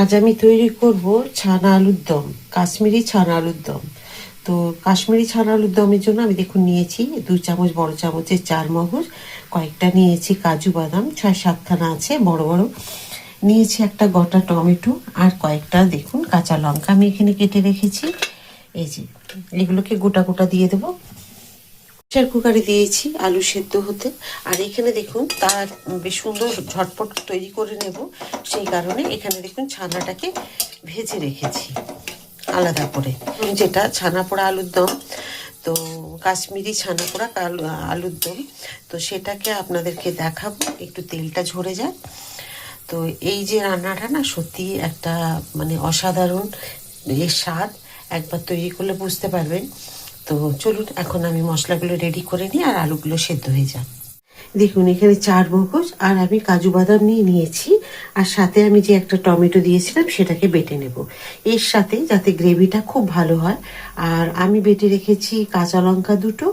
আজ আমি তৈরি করব ছানা আলুর দম, কাশ্মীরি ছানা আলুর দম। তো কাশ্মীরি ছানা আলুর দমের জন্য আমি দেখুন নিয়েছি দু চামচ, বড় চামচের চার মগজ, কয়েকটা নিয়েছি কাজু বাদাম, ছয় সাতখানা আছে বড় বড়। নিয়েছি একটা গোটা টমেটো আর কয়েকটা দেখুন কাঁচা লঙ্কা আমি এখানে কেটে রেখেছি। এই যে, এগুলোকে গোটা গোটা দিয়ে দেবো। প্রেশার কুকারে দিয়েছি আলু সেদ্ধ হতে। আর এখানে দেখুন, তার বেশ সুন্দর ঝটপট তৈরি করে নেব। সেই কারণে এখানে দেখুন ছানাটাকে ভেজে রেখেছি আলাদা করে। যেটা ছানা পোড়া আলুর দম, তো কাশ্মীরি ছানা পোড়া আলুর দম। তো সেটাকে আপনাদেরকে দেখাবো, একটু তেলটা ঝরে যায় তো এই যে রান্নাটা না সত্যি একটা মানে অসাধারণ এর স্বাদ, একবার তৈরি করলে বুঝতে পারবেন। তো চলুন, এখন আমি মশলাগুলো রেডি করে নিই আর আলুগুলো সেদ্ধ হয়ে যাক। দেখুন, এখানে চার মগজ আর আমি কাজু বাদাম নিয়ে নিয়েছি আর সাথে আমি যে একটা টমেটো দিয়েছিলাম সেটাকে বেটে নেব। এর সাথে যাতে গ্রেভিটা খুব ভালো হয়, আর আমি বেটে রেখেছি কাঁচা লঙ্কা দুটো,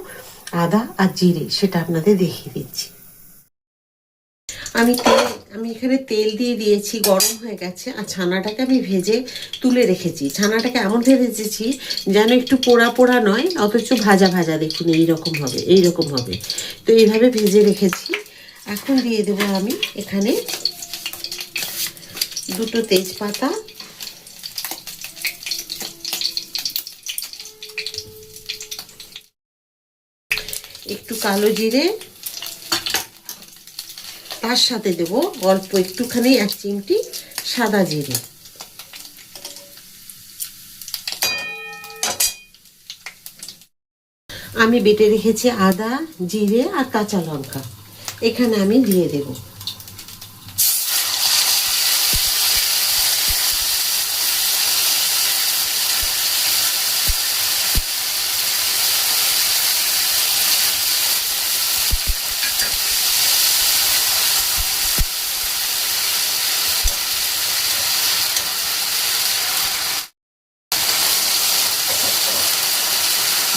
আদা আর জিরে, সেটা আপনাদের দেখিয়ে দিচ্ছি। আমি তেল আমি এখানে তেল দিয়ে দিয়েছি, গরম হয়ে গেছে, আর ছানাটাকে আমি ভেজে তুলে রেখেছি। ছানাটাকে এমন ভেজেছি যেন একটু পোড়া পোড়া নয়, অথচ ভাজা ভাজা, দেখুন, এইরকম হবে এইরকম হবে। তো এইভাবে ভেজে রেখেছি। এখন দিয়ে দেবো আমি এখানে দুটো তেজপাতা। একটু কালো জিরে তার সাথে দেব অল্প একটুখানি, এক চিমটি সাদা জিরে। আমি বেটে রেখেছি আদা, জিরে আর কাঁচা লঙ্কা। এখানে আমি দিয়ে দেব।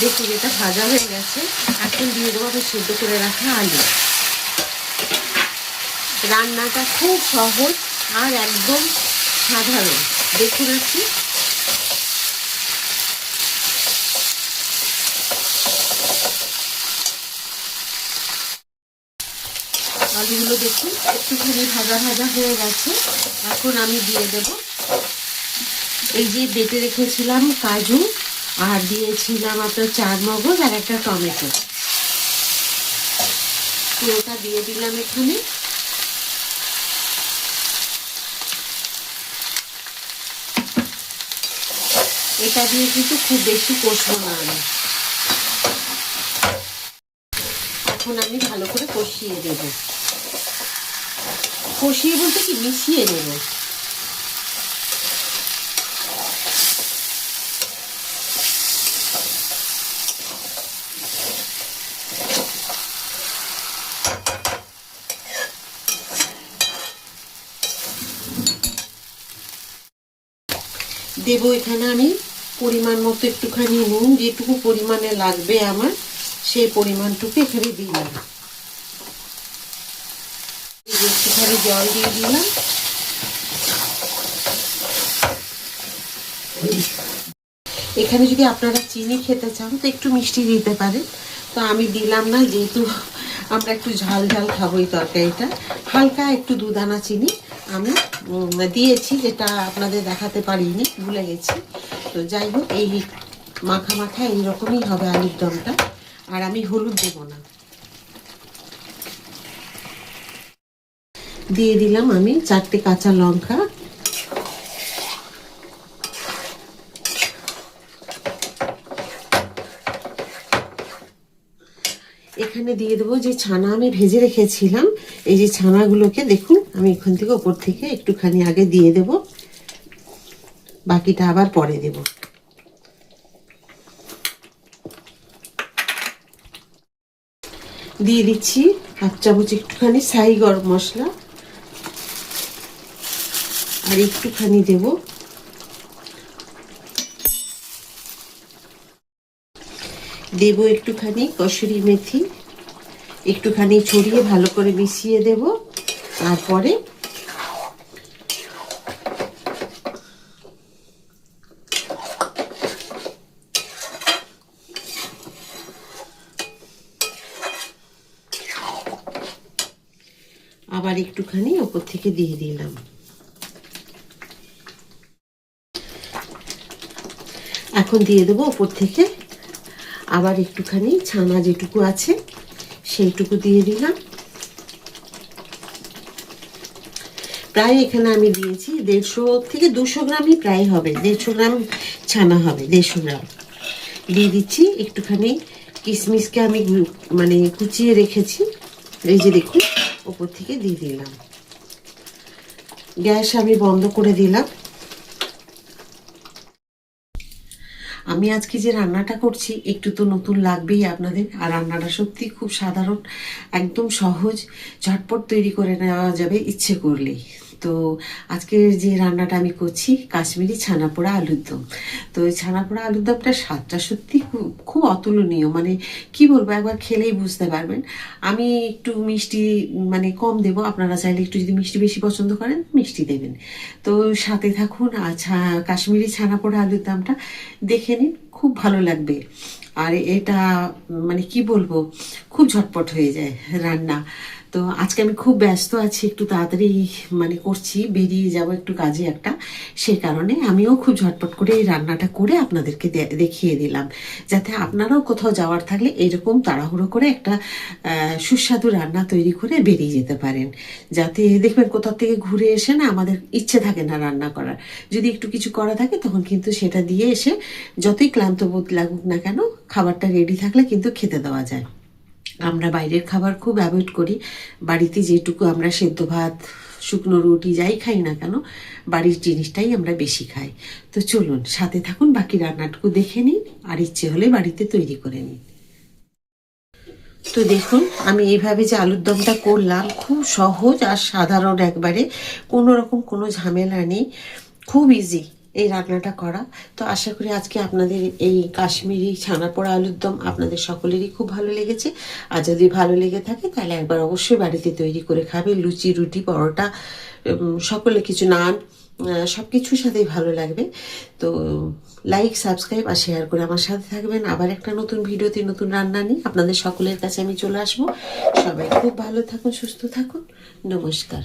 দেখুন, এটা ভাজা হয়ে গেছে। এখন দিয়ে দেবো আমি সেদ্ধ করে রাখা আলু। রান্নাটা খুব সহজ আর একদম সাধারণ। দেখুন আছি আলুগুলো দেখুন, একটুখানি ভাজা ভাজা হয়ে গেছে। এখন আমি দিয়ে দেব। এই যে বেটে রেখেছিলাম কাজু। আর দিয়েছিলাম আপনার চার মগজ আর একটা টমেটো। পুরোটা দিয়ে দিলাম এখানে। এটা দিয়ে কিন্তু খুব বেশি কষবো না আমি। এখন আমি ভালো করে কষিয়ে দেব কষিয়ে বলতে কি মিশিয়ে নেব? দেবো এখানে আমি পরিমাণ মতো একটুখানি নুন, যেটুকু পরিমাণে লাগবে আমার, সেই পরিমাণটুকু এখানে দিলাম একটুখানি জল দিয়ে দিলাম। এখানে যদি আপনারা চিনি খেতে চান, তো একটু মিষ্টি দিতে পারেন তো আমি দিলাম না, যেহেতু আমরা একটু ঝাল ঝাল খাব এই তরকারিটা। হালকা একটু দুদানা চিনি। আমি দিয়েছি যেটা আপনাদের দেখাতে পারিনি, ভুলে গেছি। তো যাই হোক, এই মাখা মাখা এইরকমই হবে আলুর দমটা। আর আমি হলুদ দেব না। দিয়ে দিলাম আমি চারটে কাঁচা লঙ্কা এখানে দিয়ে দেবো যে ছানা আমি ভেজে রেখেছিলাম। এই যে ছানাগুলোকে দেখুন, আমি এখান থেকে ওপর থেকে একটুখানি আগে দিয়ে দেব। বাকিটা আবার পরে দেব। দিয়ে দিচ্ছি এক চামচ একটুখানি সাই গরম মশলা। আর একটুখানি দেব দেব একটুখানি কসুরি মেথি, একটুখানি ছড়িয়ে ভালো করে মিশিয়ে দেব। তারপরে আবার একটুখানি ওপর থেকে দিয়ে দিলাম। এখন দিয়ে দেবো ওপর থেকে আবার একটুখানি ছানা যেটুকু আছে, সেইটুকু দিয়ে দিলাম। প্রায় এখানে আমি দিয়েছি দেড়শো থেকে দুশো গ্রামই প্রায় হবে, দেড়শো গ্রাম ছানা হবে, দেড়শো গ্রাম। দিয়ে দিচ্ছি একটুখানি কিশমিশকে আমি মানে কুচিয়ে রেখেছি। এই যে দেখুন, ওপর থেকে দিয়ে দিলাম। গ্যাস আমি বন্ধ করে দিলাম। আমি আজকে যে রান্নাটা করছি, একটু তো নতুন লাগবেই আপনাদের। আর রান্নাটা সত্যি খুব সাধারণ, একদম সহজ। ঝটপট তৈরি করে নেওয়া যাবে ইচ্ছে করলেই। তো আজকের যে রান্নাটা আমি করছি কাশ্মীরি ছানা পোড়া আলুর দম। তো এই ছানা পোড়া আলুর দমটা স্বাদটা সত্যি খুব খুব অতুলনীয়। মানে কি বলব, একবার খেলেই বুঝতে পারবেন। আমি একটু মিষ্টি মানে কম দেব। আপনারা চাইলে একটু যদি মিষ্টি বেশি পছন্দ করেন, মিষ্টি দেবেন। তো সাথে থাকুন আচ্ছা কাশ্মীরি ছানা পোড়া আলুর দমটা দেখে নিন, খুব ভালো লাগবে। আর এটা মানে কি বলব, খুব ঝটপট হয়ে যায় রান্না। তো আজকে আমি খুব ব্যস্ত আছি, একটু তাড়াতাড়ি মানে করছি, বেরিয়ে যাব একটু কাজে একটা। সেই কারণে আমিও খুব ঝটপট করে এই রান্নাটা করে আপনাদেরকে দেখিয়ে দিলাম। যাতে আপনারাও কোথাও যাওয়ার থাকলে এরকম তাড়াহুড়ো করে একটা সুস্বাদু রান্না তৈরি করে বেরিয়ে যেতে পারেন। যাতে দেখবেন কোথাও থেকে ঘুরে এসে না আমাদের ইচ্ছে থাকে না রান্না করার। যদি একটু কিছু করা থাকে তখন কিন্তু সেটা দিয়ে এসে যতই ক্লান্ত বোধ লাগুক না কেন, খাবারটা রেডি থাকলে কিন্তু খেতে দেওয়া যায়। আমরা বাইরের খাবার খুব অ্যাভয়েড করি। বাড়িতে যেটুকু আমরা সেদ্ধ ভাত, শুকনো রুটি যাই খাই না কেন, বাড়ির জিনিসটাই আমরা বেশি খাই। তো চলুন, সাথে থাকুন, বাকি রান্নাটুকু দেখে নিন আর ইচ্ছে হলে বাড়িতে তৈরি করে নিন তো দেখুন, আমি এইভাবে যে আলুর দমটা করলাম, খুব সহজ আর সাধারণ একবারে, কোনো রকম কোনো ঝামেলা নেই। খুব ইজি এই রান্নাটা করা। তো আশা করি আজকে আপনাদের এই কাশ্মীরি ছানা পোড়া আলুর দম আপনাদের সকলেরই খুব ভালো লেগেছে। আর যদি ভালো লেগে থাকে, তাহলে একবার অবশ্যই বাড়িতে তৈরি করে খাবে। লুচি, রুটি, পরোটা সকলে কিছু নান সব কিছুর সাথেই ভালো লাগবে। তো লাইক সাবস্ক্রাইব আর শেয়ার করে আমার সাথে থাকবেন। আবার একটা নতুন ভিডিওতে নতুন রান্না নিয়ে আপনাদের সকলের কাছে আমি চলে আসব। সবাই খুব ভালো থাকুন, সুস্থ থাকুন। নমস্কার।